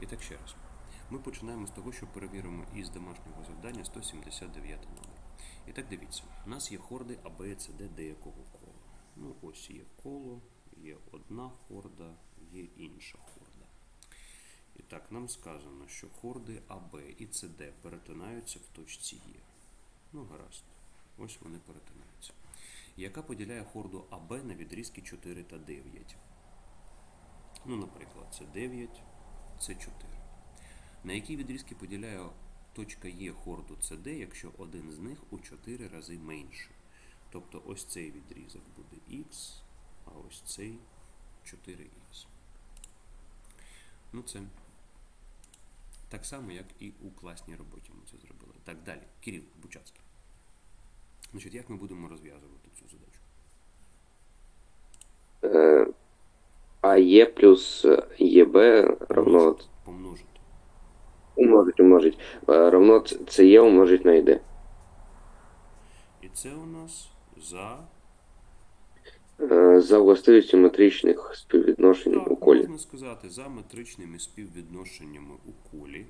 І так ще раз. Ми починаємо з того, що перевіримо із домашнього завдання 179 номер. І так дивіться, у нас є хорди А, Б, С, Д, деякого кола. Ну, ось є коло, є одна хорда, є інша хорда. І так, нам сказано, що хорди А, Б і С, Д перетинаються в точці Є. Ну, гаразд. Ось вони перетинаються. Яка поділяє хорду АБ на відрізки 4 та 9? Ну, наприклад, це 9, це 4. На які відрізки поділяє точка Є хорду СД, якщо один з них у 4 рази менший? Тобто ось цей відрізок буде Х, а ось цей 4х. Ну, це так само, як і у класній роботі ми це зробили. Так, далі. Кирил Бучацький. Значить, як ми будемо розв'язувати цю задачу? АЕ плюс э, ЕБ равно Помножити. умножить, умножить. э, Равно Ц- ЦЕ умножить на ЕД. І це у нас за Э, За властивістю метричних співвідношень Так, у колі. можна сказати, за метричними співвідношеннями у колі.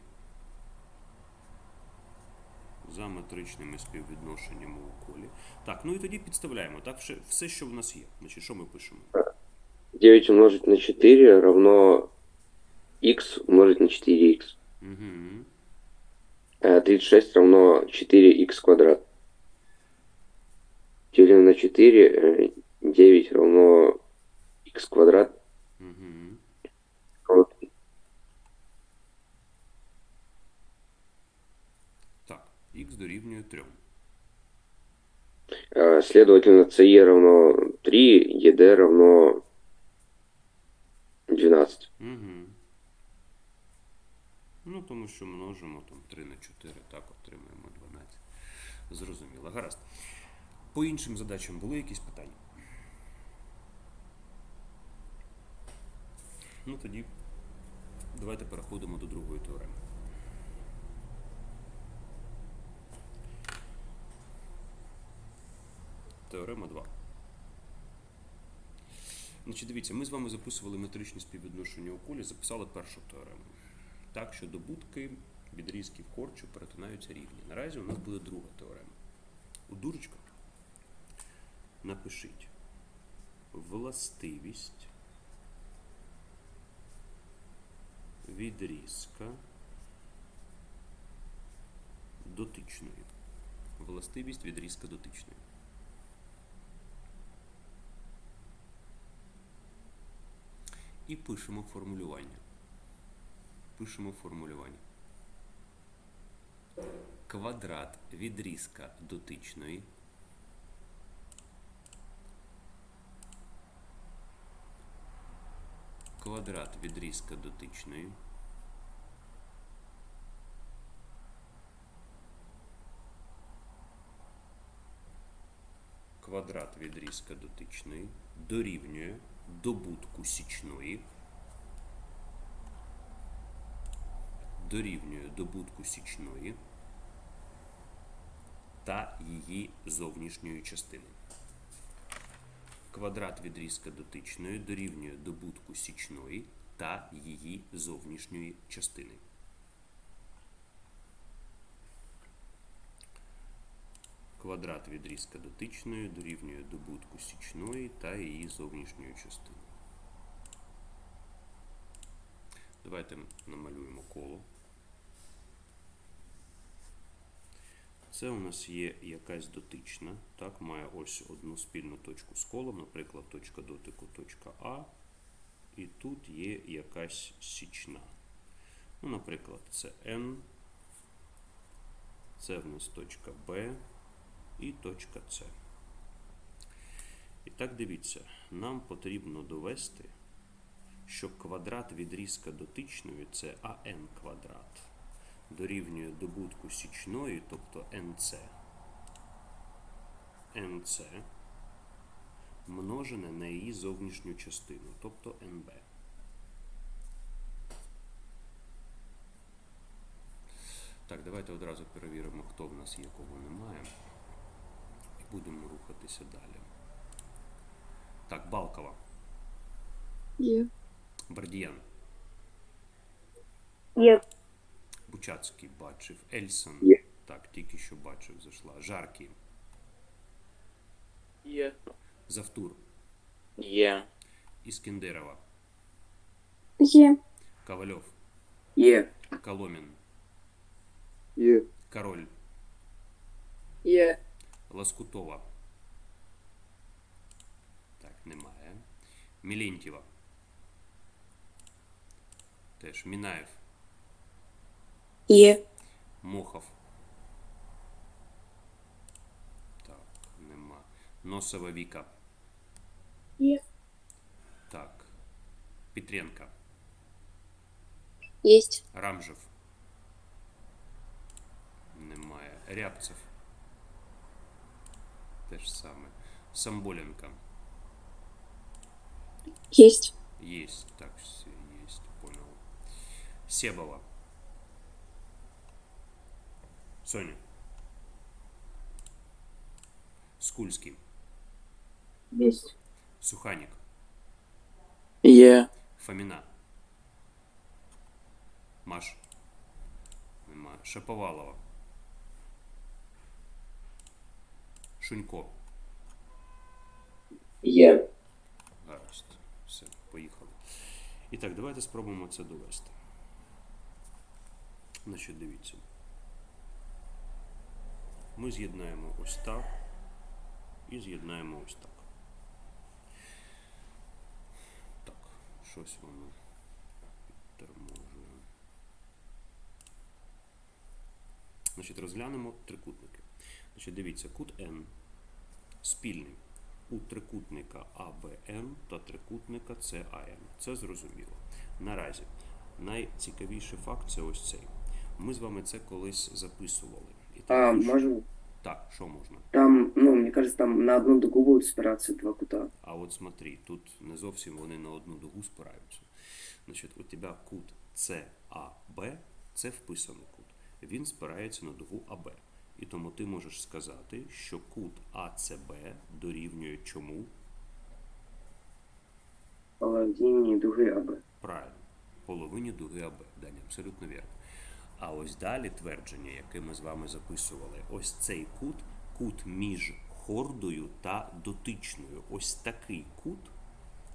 За метричними співвідношеннями у колі. Так, ну і тоді підставляємо. Так, все, все, що в нас є. Значить, що ми пишемо? 9 умножить на 4 равно х умножить на 4х. Угу. Э, 36 равно 4х квадрат. Делим на 4, э, 9 равно х квадрат. Угу. Вот. Так, х дорівнює 3. Э, Следовательно, ЦЕ равно 3, ЕД равно 12. Угу. Ну, тому що множимо там 3 на 4, так, отримаємо 12. Зрозуміло. Гаразд. По іншим задачам були якісь питання? Ну тоді давайте переходимо до другої теореми. Теорема 2. Значить, дивіться, ми з вами записували метричні співвідношення у колі, записали першу теорему. Так, що добутки відрізків корчу перетинаються рівні. Наразі у нас буде друга теорема. У дурочках напишіть властивість відрізка дотичної. Властивість відрізка дотичної. І пишемо формулювання. Пишемо формулювання. Квадрат відрізка дотичної квадрат відрізка дотичної квадрат відрізка дотичної дорівнює добутку січної дорівнює добутку січної та її зовнішньої частини. Квадрат відрізка дотичної дорівнює добутку січної та її зовнішньої частини. Квадрат відрізка дотичної дорівнює добутку січної та її зовнішньої частини. Давайте намалюємо коло. Це у нас є якась дотична, так, має ось одну спільну точку з колом, наприклад, точка дотику, точка А. І тут є якась січна. Ну, наприклад, це N, це в нас точка Б і точка С. І так дивіться, нам потрібно довести, що квадрат відрізка дотичної це АН квадрат дорівнює добутку січної, тобто НЦ. НЦ множене на її зовнішню частину, тобто НБ. Так, давайте одразу перевіримо, хто в нас є, кого немає. І будемо рухатися далі. Так, Балкова. Є. Бардіян. Є. Бучацький бачив. Ельсон. Є. Так, тільки що бачив, зайшла. Жаркий. Є. Завтур. Є. Іскендерова. Є. Ковальов. Є. Коломін. Є. Король. Є. Лоскутова. Так, немає. Мілентьєва. Теж Мінаєв. Є. Мохов. Так, нема. Носова Віка. Є. Так. Петренко. Єсть. Рамжев. Немає. Рябцев. Те ж саме. Самболенко. Єсть. Есть, так, все есть, понял. Себова. Соня. Скульский. Єсть. Суханик. Є. Фомина. Маш. Нема. Шаповалова. Шунько. Є. Гаразд. Все, поїхали. І так, давайте спробуємо це довести. Значить, дивіться. Ми з'єднаємо ось так і з'єднаємо ось так. Так, щось воно підторможує. Значить, розглянемо трикутники. Значить, дивіться, кут N спільний у трикутника АБН та трикутника CAN. Це зрозуміло. Наразі найцікавіший факт це ось цей. Ми з вами це колись записували. І А, так, що- так, що можна? Там, ну, мне кажется, там на одну дугу будут спираться два кута. А от смотри, тут не зовсім вони на одну дугу спираються. Значить, у тебе кут CAB – це вписаний кут. Він спирається на дугу АБ. І тому ти можеш сказати, що кут АЦБ дорівнює чому? Половине дуги АБ. Правильно. Половині дуги АБ. Даня, абсолютно вірно. А ось далі твердження, яке ми з вами записували, ось цей кут, кут між хордою та дотичною. Ось такий кут.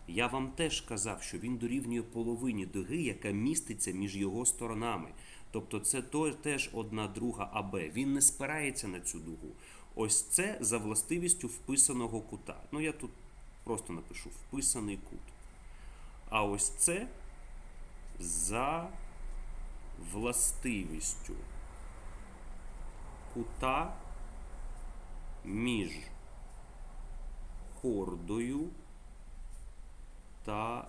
Я вам теж казав, що він дорівнює половині дуги, яка міститься між його сторонами. Тобто це теж одна друга АБ. Він не спирається на цю дугу. Ось це за властивістю вписаного кута. Ну я тут просто напишу вписаний кут. А ось це за властивістю кута між хордою та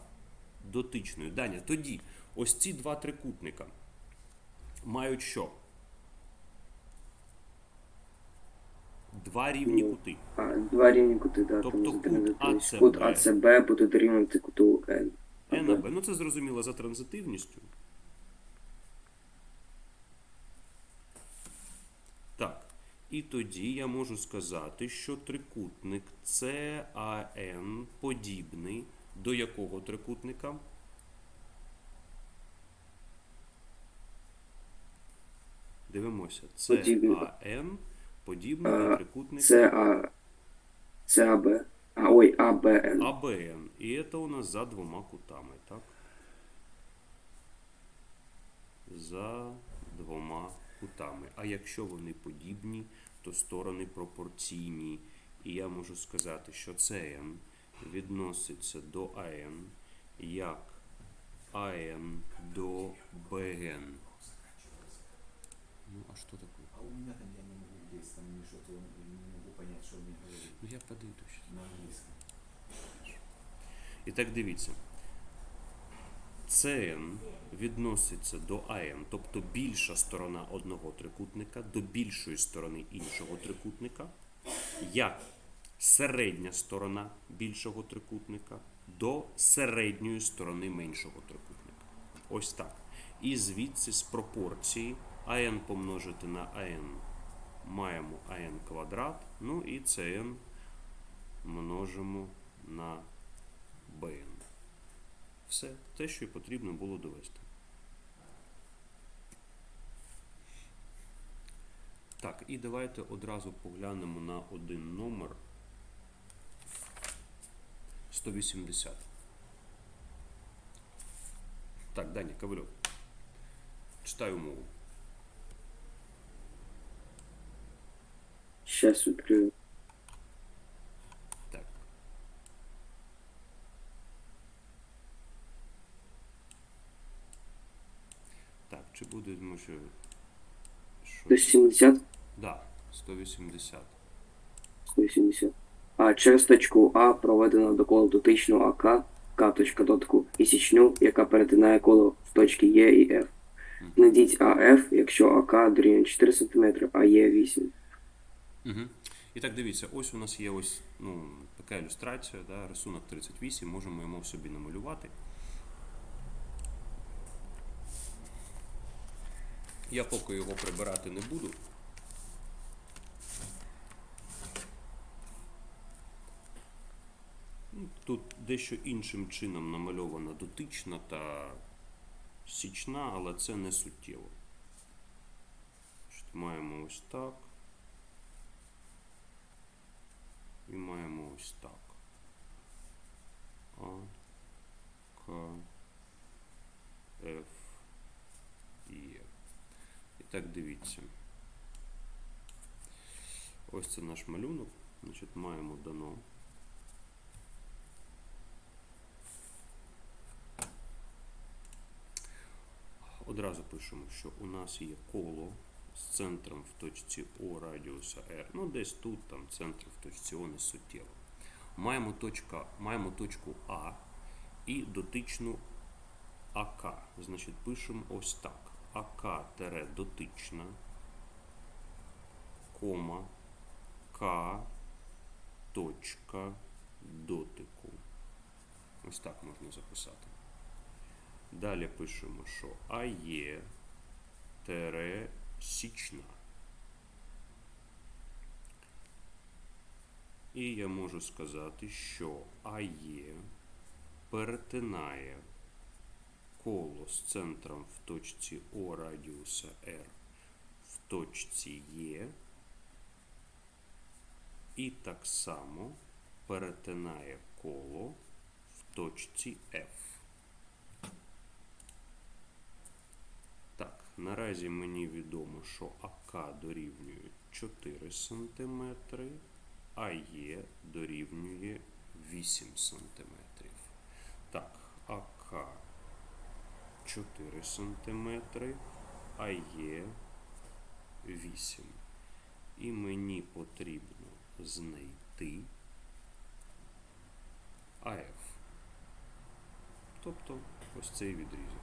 дотичною. Даня, тоді ось ці два трикутника мають що? Два рівні кути. А, два рівні кути, да, Тобто кут. АЦБ. Кут АЦБ буде дорівнювати куту N. Е на Б. Ну це зрозуміло за транзитивністю. Так. І тоді я можу сказати, що трикутник CAN подібний до якого трикутника? Дивимося. CAN подібний до А, трикутника Це А. Це АБ. А, ой, АБН. АБН. І це у нас за двома кутами, так? За двома кутами. А якщо вони подібні, то сторони пропорційні. І я можу сказати, що CN відноситься до АН як АН до БН. Ну, а що таке? А у меня там я не могу здесь, там мне что-то не могу понять, что мне говорит Ну, я подойду ще. на английском. І так дивіться. CN відноситься до АН, тобто більша сторона одного трикутника до більшої сторони іншого трикутника, як середня сторона більшого трикутника до середньої сторони меншого трикутника. Ось так. І звідси з пропорції АН помножити на АН маємо АН квадрат. Ну і ЦН множимо на БН. Все те, що і потрібно було довести. Так, і давайте одразу поглянемо на один номер 180. Так, Даня Ковальов. Читаю мову. Сейчас відкрию. Так. Так, чи буде, тому що. що... 170, Да, 180. 180. А через точку А проведено до кола дотичну АК, К точка дотику і січню, яка перетинає коло в точки Е і F. Знайдіть АФ, якщо АК дорівнює 4 см, а Е 8. Угу. І так дивіться, ось у нас є ось ну, така ілюстрація, да, рисунок 38, можемо його собі намалювати. Я поки його прибирати не буду. Ну, Тут дещо іншим чином намальована дотична та січна, але це не суттєво. Маємо ось так. І маємо ось так. А, К, Ф, Є. І так дивіться. Ось це наш малюнок. Значить, маємо дано. Одразу пишемо, що у нас є коло з центром в точці О радіуса R. Ну, десь тут, там, центр в точці О не суттєво. Маємо, точка, маємо точку А і дотичну АК. Значить, пишемо ось так. АК дотична, кома, К, точка дотику. Ось так можна записати. Далі пишемо, що АЄ тере січна. І я можу сказати, що АЄ перетинає коло з центром в точці О радіуса R в точці Е і так само перетинає коло в точці F. Так, наразі мені відомо, що АК дорівнює 4 см, а Е дорівнює 8 см. Так, АК 4 см, а Е 8. І мені потрібно знайти АФ. Тобто ось цей відрізок.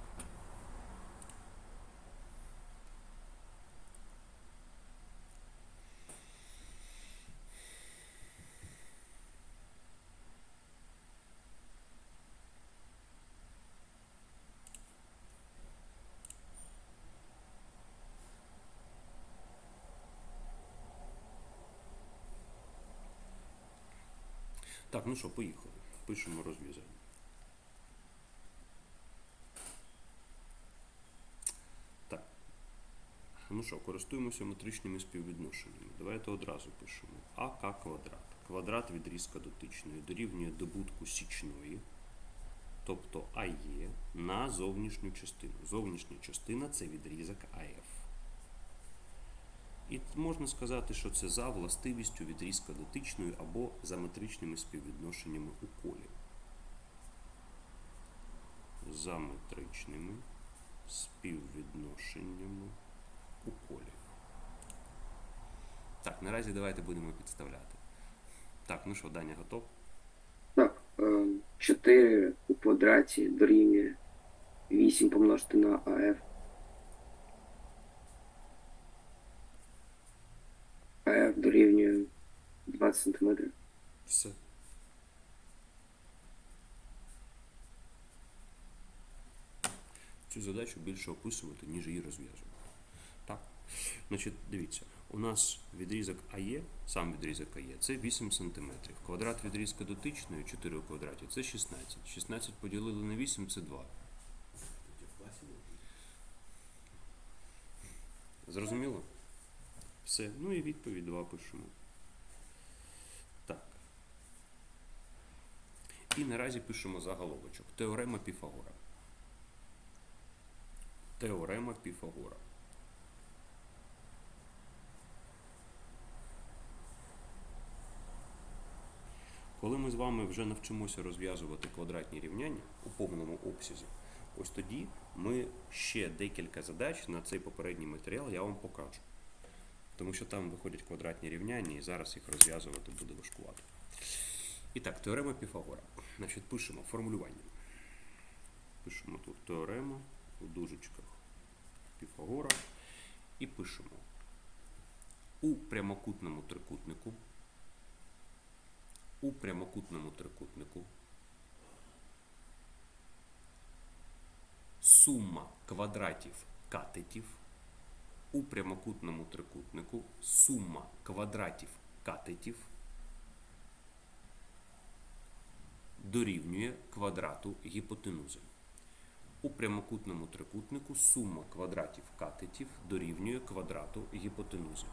Так, ну що, поїхали. Пишемо розв'язання. Так. Ну що, користуємося метричними співвідношеннями. Давайте одразу пишемо. АК квадрат. Квадрат відрізка дотичної дорівнює добутку січної, тобто АЕ на зовнішню частину. Зовнішня частина це відрізок АФ. І можна сказати, що це за властивістю відрізка дотичної або за метричними співвідношеннями у колі. За метричними співвідношеннями у колі. Так, наразі давайте будемо підставляти. Так, ну що, Даня готов? Так, 4 у квадраті дорівнює 8 помножити на. АФ дорівнює 20 см. Все. Цю задачу більше описувати, ніж її розв'язувати. Так. Значить, дивіться, у нас відрізок АЕ, сам відрізок АЕ, це 8 см. Квадрат відрізка дотичної 4 у квадраті це 16. 16 поділили на 8 це 2. Тоді в класі був. Зрозуміло? Все. Ну і відповідь 2 пишемо. І наразі пишемо заголовочок. Теорема Піфагора. Теорема Піфагора. Коли ми з вами вже навчимося розв'язувати квадратні рівняння у повному обсязі, ось тоді ми ще декілька задач на цей попередній матеріал я вам покажу. Тому що там виходять квадратні рівняння і зараз їх розв'язувати буде важкувато. І так, теорема Піфагора. Значить, пишемо формулювання. Пишемо тут теорема у дужечках Піфагора. І пишемо у прямокутному трикутнику. У прямокутному трикутнику сума квадратів катетів у прямокутному трикутнику сума квадратів катетів дорівнює квадрату гіпотенузи. У прямокутному трикутнику сума квадратів катетів дорівнює квадрату гіпотенузи.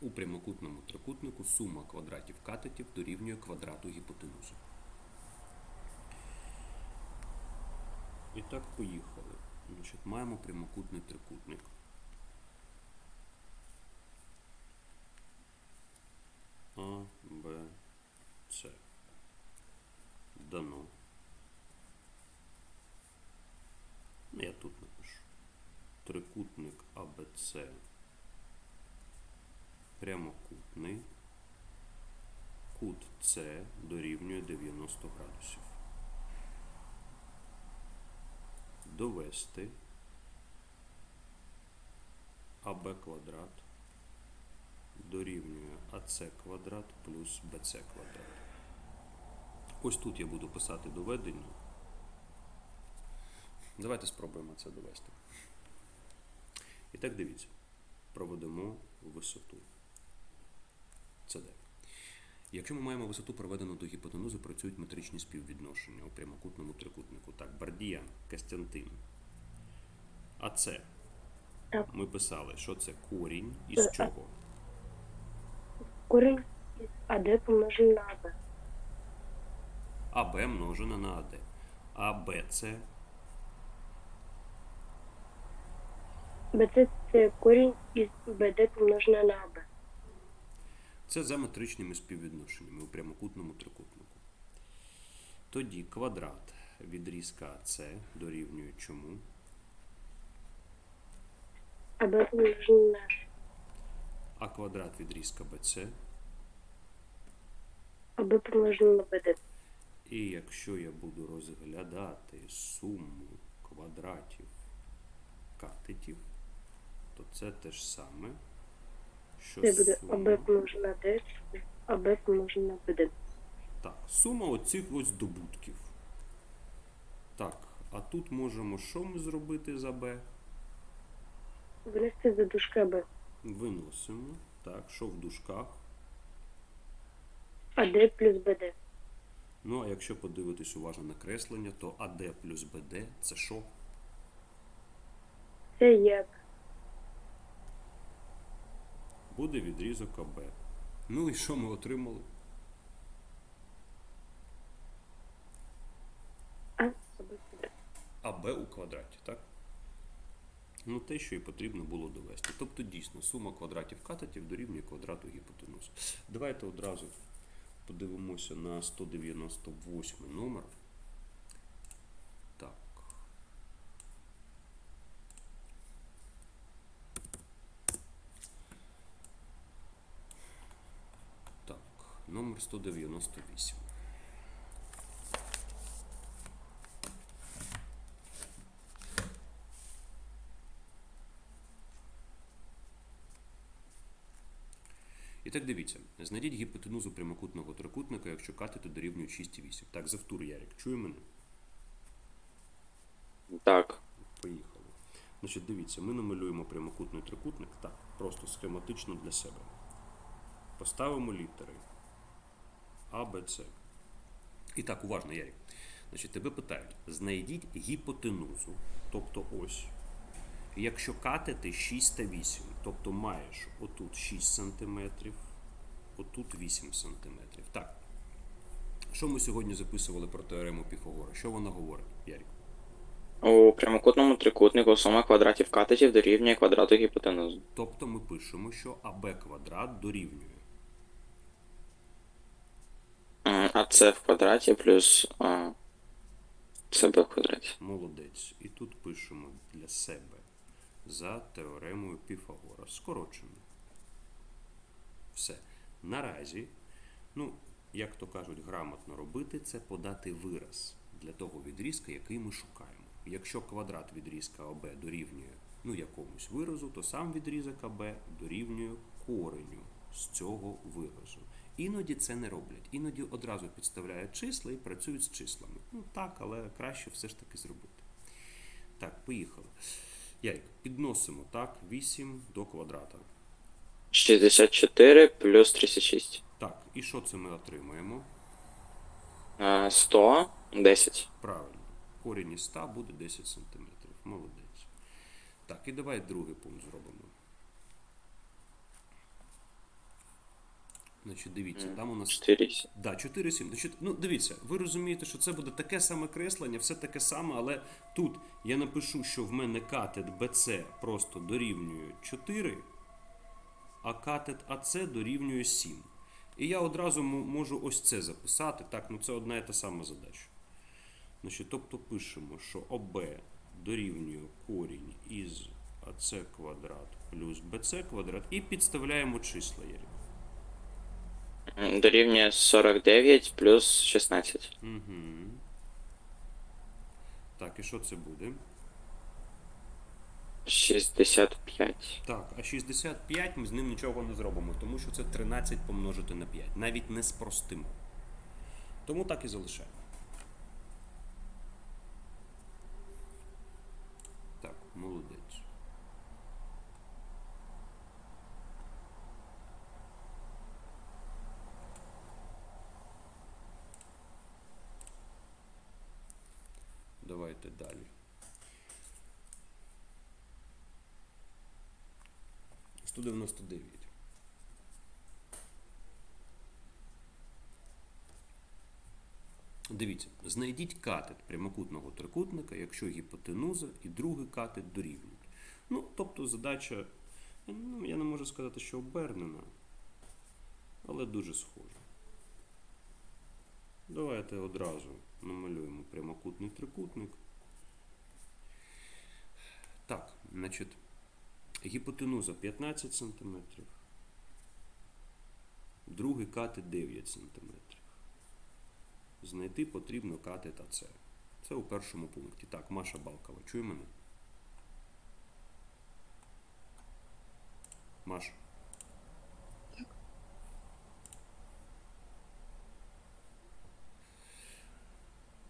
У прямокутному трикутнику сума квадратів катетів дорівнює квадрату гіпотенузи. І так поїхали. Значить, маємо прямокутний трикутник. А, Б, С. Дано. Ну, я тут напишу. Трикутник АБЦ прямокутний. Кут С дорівнює 90 градусів. Довести АБ квадрат дорівнює АС квадрат плюс БЦ квадрат. Ось тут я буду писати доведення. Давайте спробуємо це довести. І так дивіться. Проведемо висоту. СД. Якщо ми маємо висоту проведену до гіпотенузи, працюють метричні співвідношення у прямокутному трикутнику. Так, Бардіян, Костянтин. А це Так. ми писали, що це корінь із Е, чого? Корінь із АД помножений на АБ. АБ множено на АД. А Б це БЦ це корінь із БД помножений на АБ. Це за метричними співвідношеннями у прямокутному трикутнику. Тоді квадрат відрізка АС дорівнює чому? А квадрат відрізка БЦ. АБ помножений на БД. І якщо я буду розглядати суму квадратів катетів, то це те ж саме, що Це буде сума, АБ помножений на Д, АБ помножений на БД. так, сума оцих ось добутків. Так, а тут можемо що ми зробити за Б? Винести за дужки АБ. Виносимо. Так, що в дужках? АД плюс БД. Ну, а якщо подивитись уважно на креслення, то АД плюс БД це що? Це є Буде відрізок АБ. Ну і що ми отримали? АБ у квадраті, так? Ну, те, що і потрібно було довести. Тобто, дійсно, сума квадратів катетів дорівнює квадрату гіпотенузи. Давайте одразу подивимося на 198 номер. Так. Так, номер 198. І так дивіться, знайдіть гіпотенузу прямокутного трикутника, якщо катети дорівнюють 6,8. Так, завтур Ярик, чує мене? Так. Поїхали. Значить, дивіться, ми намалюємо прямокутний трикутник, так, просто схематично для себе. Поставимо літери А, Б, С. І так, уважно, Ярик. Значить, тебе питають, знайдіть гіпотенузу, тобто ось. Якщо катети 6 та 8, тобто маєш отут 6 см, отут 8 см. Так. Що ми сьогодні записували про теорему Піфагора? Що вона говорить, Ярик? У прямокутному трикутнику сума квадратів катетів дорівнює квадрату гіпотенузи. Тобто ми пишемо, що АБ квадрат дорівнює. М, А це в квадраті плюс а, це в квадраті. Молодець. І тут пишемо для себе за теоремою Піфагора. Скорочено. Все. Наразі, ну, як то кажуть, грамотно робити, це подати вираз для того відрізка, який ми шукаємо. Якщо квадрат відрізка ОБ дорівнює ну, якомусь виразу, то сам відрізок АБ дорівнює кореню з цього виразу. Іноді це не роблять. Іноді одразу підставляють числа і працюють з числами. Ну так, але краще все ж таки зробити. Так, поїхали. Ярик, підносимо так, 8 до квадрата. 64 плюс 36. Так, і що це ми отримаємо? А, 100, 10. Правильно. Корінь із 100 буде 10 см. Молодець. Так, і давай другий пункт зробимо. Значить, дивіться, там у нас 4. Да, 4,7. Значить, ну дивіться, ви розумієте, що це буде таке саме креслення, все таке саме, але тут я напишу, що в мене катет BC просто дорівнює 4, а катет AC дорівнює 7. І я одразу можу ось це записати. Так, ну це одна і та сама задача. Значить, тобто пишемо, що ОБ дорівнює корінь із АЦ квадрат плюс БЦ квадрат і підставляємо числа. Ярик. Дорівнює 49 плюс 16. Угу. Так, і що це буде? 65. Так, а 65 ми з ним нічого не зробимо, тому що це 13 помножити на 5. Навіть не спростимо. Тому так і залишаємо. Так, молодець. Давайте далі. 199. Дивіться, знайдіть катет прямокутного трикутника, якщо гіпотенуза і другий катет дорівнюють. Ну, тобто задача, ну, я не можу сказати, що обернена, але дуже схожа. Давайте одразу намалюємо прямокутний трикутник. Так, значить, Гіпотенуза 15 см. Другий катет 9 см. Знайти потрібно катет АЦ. Це у першому пункті. Так, Маша Балкова, чує мене? Маша.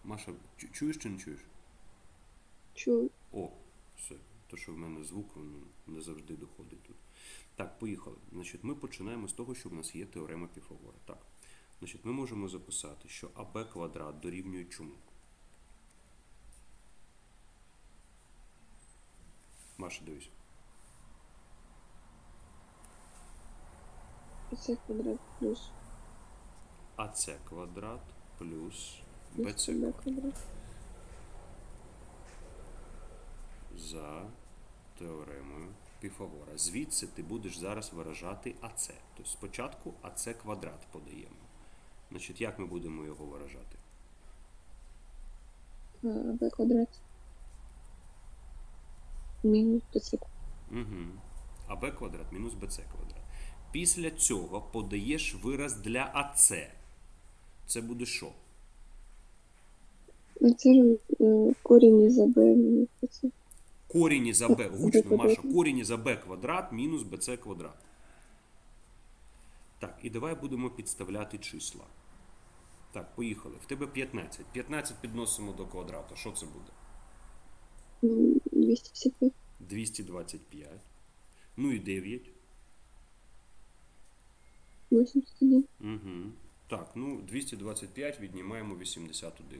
Маша, чуєш чи не чуєш? Чую. О, все. То, що в мене звук не завжди доходить тут. Так, поїхали. Значить, ми починаємо з того, що в нас є теорема Піфагора. Так. Значить, ми можемо записати, що АБ квадрат дорівнює чому? Маша, дивись. Це квадрат плюс АЦ квадрат плюс БЦ за теоремою Піфагора. Звідси ти будеш зараз виражати АЦ. Тобто спочатку АЦ квадрат подаємо. Значить, як ми будемо його виражати? Б квадрат. Мінус БЦ. Угу. АБ квадрат мінус БЦ квадрат. Після цього подаєш вираз для АЦ. Це буде що? Ну, Це корінь із АБ мінус БЦ. Корінь із АБ. Гучно. Маша. Корінь із АБ квадрат мінус БЦ квадрат. Так, і давай будемо підставляти числа. Так, поїхали. В тебе 15. 15 підносимо до квадрата. Що це буде? М, 255. 225. Ну і 9. 81. Угу. Так, ну 225 віднімаємо 81.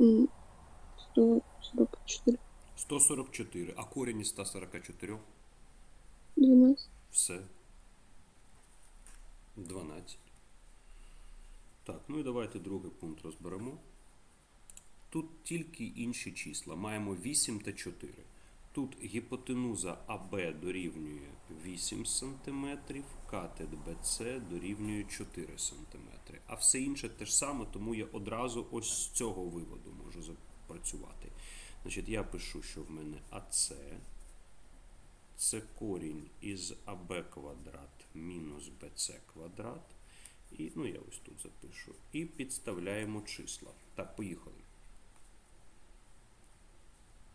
М, 144. 144. А корінь із 144? 12. Все. 12. Так, ну і давайте другий пункт розберемо. Тут тільки інші числа. Маємо 8 та 4. Тут гіпотенуза АБ дорівнює 8 см, катет БЦ дорівнює 4 см. А все інше те ж саме, тому я одразу ось з цього виводу можу запрацювати. Значить, я пишу, що в мене АЦ це корінь із АБ квадрат мінус БЦ квадрат. І, ну, я ось тут запишу. І підставляємо числа. Так, поїхали.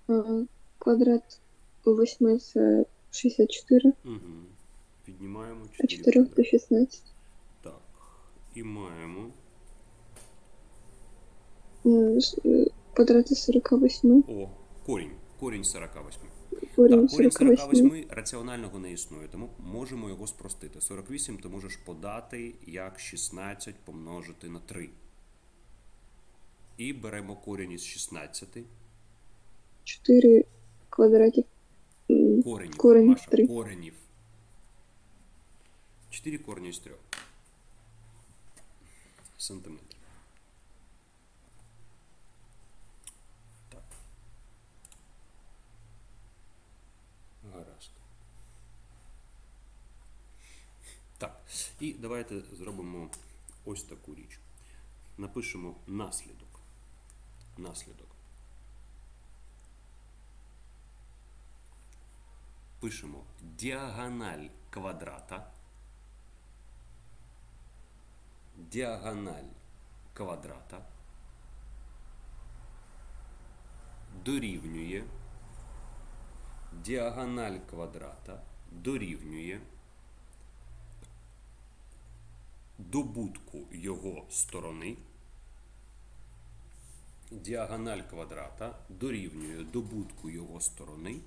А, Квадрат у 8 це 64, Угу. Віднімаємо а 4. 4 то 16. Так. І маємо Квадрат із 48. О, корінь. Корінь 48. Корінь Так, корінь 48. 48 раціонального не існує, тому можемо його спростити. 48 ти можеш подати як 16 помножити на 3. І беремо корінь із 16. 4 квадратів. М, Коренів. Корень Маша, три. коренів. 4 корні із 3. Сантиметрів. Так. Гаразд. Так. І давайте зробимо ось таку річ. Напишемо наслідок. Наслідок. Пишемо діагональ квадрата. Діагональ квадрата дорівнює діагональ квадрата дорівнює добутку його сторони. Діагональ квадрата дорівнює добутку його сторони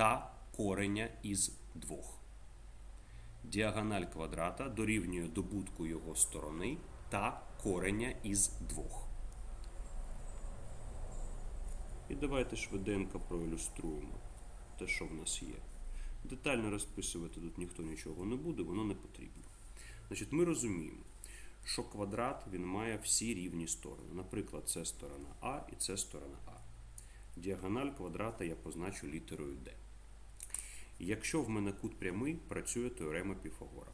та кореня із двох. Діагональ квадрата дорівнює добутку його сторони та кореня із двох. І давайте швиденько проілюструємо те, що в нас є. Детально розписувати тут ніхто нічого не буде, воно не потрібно. Значить, ми розуміємо, що квадрат він має всі рівні сторони. Наприклад, це сторона А і це сторона А. Діагональ квадрата я позначу літерою D. Якщо в мене кут прямий, працює теорема Піфагора.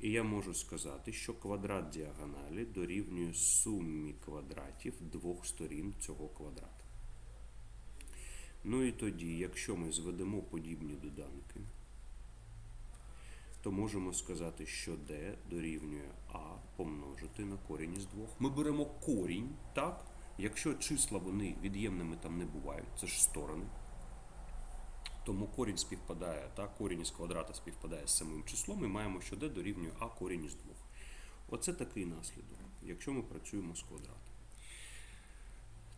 І я можу сказати, що квадрат діагоналі дорівнює сумі квадратів двох сторін цього квадрата. Ну і тоді, якщо ми зведемо подібні доданки, то можемо сказати, що d дорівнює а помножити на корінь із двох. Ми беремо корінь, так? Якщо числа вони від'ємними там не бувають, це ж сторони. Тому корінь співпадає, так, корінь із квадрата співпадає з самим числом, і маємо, що d дорівнює а корінь із двох. Оце такий наслідок, якщо ми працюємо з квадратом.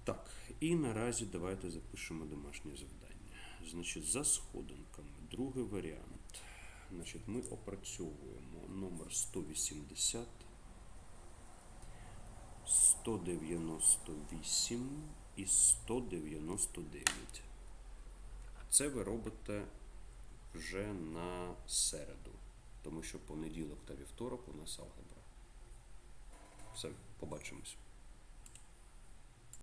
Так, і наразі давайте запишемо домашнє завдання. Значить, за сходинками, другий варіант. Значить, ми опрацьовуємо номер 180, 198 і 199. Це ви робите вже на середу, тому що понеділок та вівторок у нас алгебра. Все, побачимось.